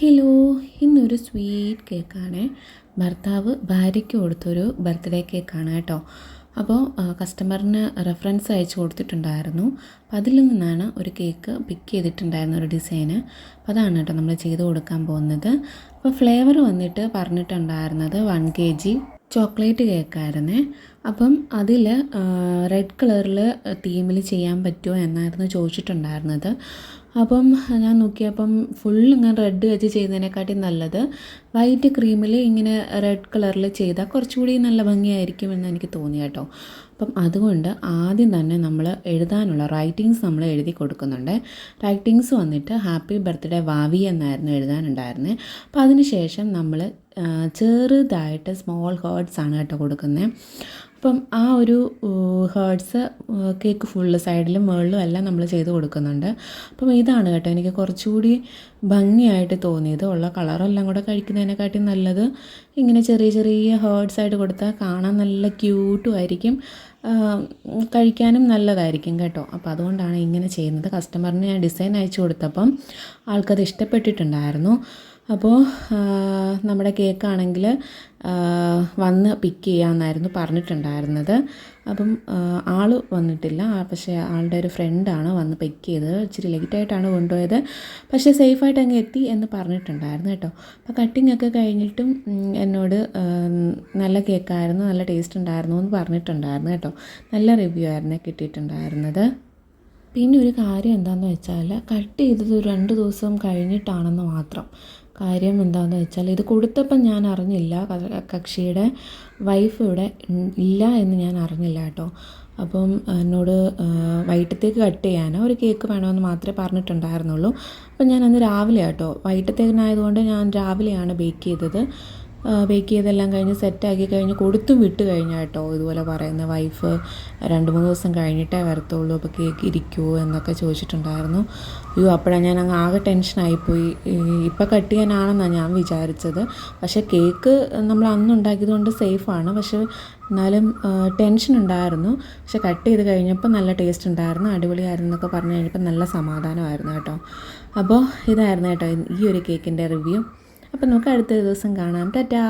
Hello ഇന്നൊരു sweet കേക്കാണ് ഭർത്താവ് ഭാര്യയ്ക്ക് കൊടുത്തൊരു ബർത്ത്ഡേ കേക്കാണ് കേട്ടോ. അപ്പോൾ കസ്റ്റമറിന് റെഫറൻസ് അയച്ചു കൊടുത്തിട്ടുണ്ടായിരുന്നു. അപ്പോൾ അതിൽ നിന്നാണ് ഒരു കേക്ക് പിക്ക് ചെയ്തിട്ടുണ്ടായിരുന്ന ഒരു ഡിസൈന് അപ്പോൾ അതാണ് കേട്ടോ നമ്മൾ ചെയ്ത് കൊടുക്കാൻ പോകുന്നത്. അപ്പോൾ ഫ്ലേവർ വന്നിട്ട് പറഞ്ഞിട്ടുണ്ടായിരുന്നത് വൺ കെ ജി ചോക്ലേറ്റ് കേക്കായിരുന്നേ അപ്പം അതിൽ റെഡ് കളറിൽ തീമിൽ ചെയ്യാൻ പറ്റുമോ എന്നായിരുന്നു ചോദിച്ചിട്ടുണ്ടായിരുന്നത്. അപ്പം ഞാൻ നോക്കിയപ്പം ഫുൾ ഇങ്ങനെ റെഡ് വെച്ച് ചെയ്യുന്നതിനെക്കാട്ടി നല്ലത് വൈറ്റ് ക്രീമിൽ ഇങ്ങനെ റെഡ് കളറിൽ ചെയ്താൽ കുറച്ചുകൂടി നല്ല ഭംഗിയായിരിക്കും എന്ന് എനിക്ക് തോന്നി കേട്ടോ. അപ്പം അതുകൊണ്ട് ആദ്യം തന്നെ നമ്മൾ എഴുതാനുള്ള റൈറ്റിങ്സ് നമ്മൾ എഴുതി കൊടുക്കുന്നുണ്ട്. റൈറ്റിങ്സ് വന്നിട്ട് ഹാപ്പി ബർത്ത്ഡേ വാവി എന്നായിരുന്നു എഴുതാനുണ്ടായിരുന്നത് അപ്പോൾ അതിന് ശേഷം നമ്മൾ ചെറുതായിട്ട് സ്മോൾ ഹേർട്സ് ആണ് കേട്ടോ കൊടുക്കുന്നത് അപ്പം ആ ഒരു ഹേർട്സ് കേക്ക് ഫുള്ള് സൈഡിലും മുകളിലും എല്ലാം നമ്മൾ ചെയ്ത് കൊടുക്കുന്നുണ്ട്. അപ്പം ഇതാണ് കേട്ടോ എനിക്ക് കുറച്ചുകൂടി ഭംഗിയായിട്ട് തോന്നിയത്. ഉള്ള കളറെല്ലാം കൂടെ കഴിക്കുന്നതിനെക്കാട്ടി നല്ലത് ഇങ്ങനെ ചെറിയ ചെറിയ ഹേർട്സ് ആയിട്ട് കൊടുത്താൽ കാണാൻ നല്ല ക്യൂട്ടും ആയിരിക്കും. കഴിക്കാനും നല്ലതായിരിക്കും കേട്ടോ. അപ്പോൾ അതുകൊണ്ടാണ് ഇങ്ങനെ ചെയ്യുന്നത്. കസ്റ്റമറിന് ഞാൻ ഡിസൈൻ അയച്ചു കൊടുത്തപ്പം ആൾക്കത് ഇഷ്ടപ്പെട്ടിട്ടുണ്ടായിരുന്നു. അപ്പോൾ നമ്മുടെ കേക്കാണെങ്കിൽ വന്ന് പിക്ക് ചെയ്യാമെന്നായിരുന്നു പറഞ്ഞിട്ടുണ്ടായിരുന്നത്. അപ്പം ആൾ വന്നിട്ടില്ല. പക്ഷേ ആളുടെ ഒരു ഫ്രണ്ടാണ് വന്ന് പിക്ക് ചെയ്തത്. ഇച്ചിരി ലേറ്റായിട്ടാണ് കൊണ്ടുപോയത്. പക്ഷേ സേഫായിട്ട് അങ്ങ് എത്തി എന്ന് പറഞ്ഞിട്ടുണ്ടായിരുന്നു കേട്ടോ. അപ്പോൾ കട്ടിംഗ് ഒക്കെ കഴിഞ്ഞിട്ടും എന്നോട് നല്ല കേക്കായിരുന്നു നല്ല ടേസ്റ്റ് ഉണ്ടായിരുന്നു എന്ന് പറഞ്ഞിട്ടുണ്ടായിരുന്നു കേട്ടോ. നല്ല റിവ്യൂ ആയിരുന്നു കിട്ടിയിട്ടുണ്ടായിരുന്നത്. പിന്നെ ഒരു കാര്യം എന്താണെന്ന് വെച്ചാൽ കട്ട് ചെയ്തത് രണ്ട് ദിവസം കഴിഞ്ഞിട്ടാണെന്ന് മാത്രം. കാര്യം എന്താണെന്ന് വെച്ചാൽ ഇത് കൊടുത്തപ്പം ഞാൻ അറിഞ്ഞില്ല. കക്ഷിയുടെ വൈഫ് ഇവിടെ ഇല്ല എന്ന് ഞാൻ അറിഞ്ഞില്ല കേട്ടോ. അപ്പം എന്നോട് വൈകിട്ടത്തേക്ക് കട്ട് ചെയ്യാനോ ഒരു കേക്ക് വേണമെന്ന് മാത്രമേ പറഞ്ഞിട്ടുണ്ടായിരുന്നുള്ളൂ. അപ്പം ഞാൻ അന്ന് രാവിലെ കേട്ടോ വൈകിട്ടത്തേക്കിനായതുകൊണ്ട് ഞാൻ രാവിലെയാണ് ബേക്ക് ചെയ്തത്. ബേക്ക് ചെയ്തെല്ലാം കഴിഞ്ഞ് സെറ്റാക്കി കഴിഞ്ഞ് കൊടുത്തും വിട്ട് കഴിഞ്ഞാൽ കേട്ടോ ഇതുപോലെ പറയുന്ന വൈഫ് രണ്ട് മൂന്ന് ദിവസം കഴിഞ്ഞിട്ടേ വരത്തുള്ളൂ അപ്പോൾ കേക്ക് ഇരിക്കുമോ എന്നൊക്കെ ചോദിച്ചിട്ടുണ്ടായിരുന്നു. അയ്യോ അപ്പോഴാണ് ഞാൻ അങ്ങ് ആകെ ടെൻഷനായിപ്പോയി ഇപ്പം കട്ട് ചെയ്യാനാണെന്നാണ് ഞാൻ വിചാരിച്ചത്. പക്ഷേ കേക്ക് നമ്മൾ അന്ന് ഉണ്ടാക്കിയതുകൊണ്ട് സേഫാണ് പക്ഷേ എന്നാലും ടെൻഷൻ ഉണ്ടായിരുന്നു. പക്ഷെ കട്ട് ചെയ്ത് കഴിഞ്ഞപ്പോൾ നല്ല ടേസ്റ്റ് ഉണ്ടായിരുന്നു. അടിപൊളിയായിരുന്നു എന്നൊക്കെ പറഞ്ഞു കഴിഞ്ഞപ്പോൾ നല്ല സമാധാനമായിരുന്നു കേട്ടോ. അപ്പോൾ ഇതായിരുന്നു കേട്ടോ ഈ ഒരു കേക്കിന്റെ റിവ്യൂ അപ്പോൾ നമുക്ക് അടുത്ത ദിവസം കാണാം. ടാറ്റാ.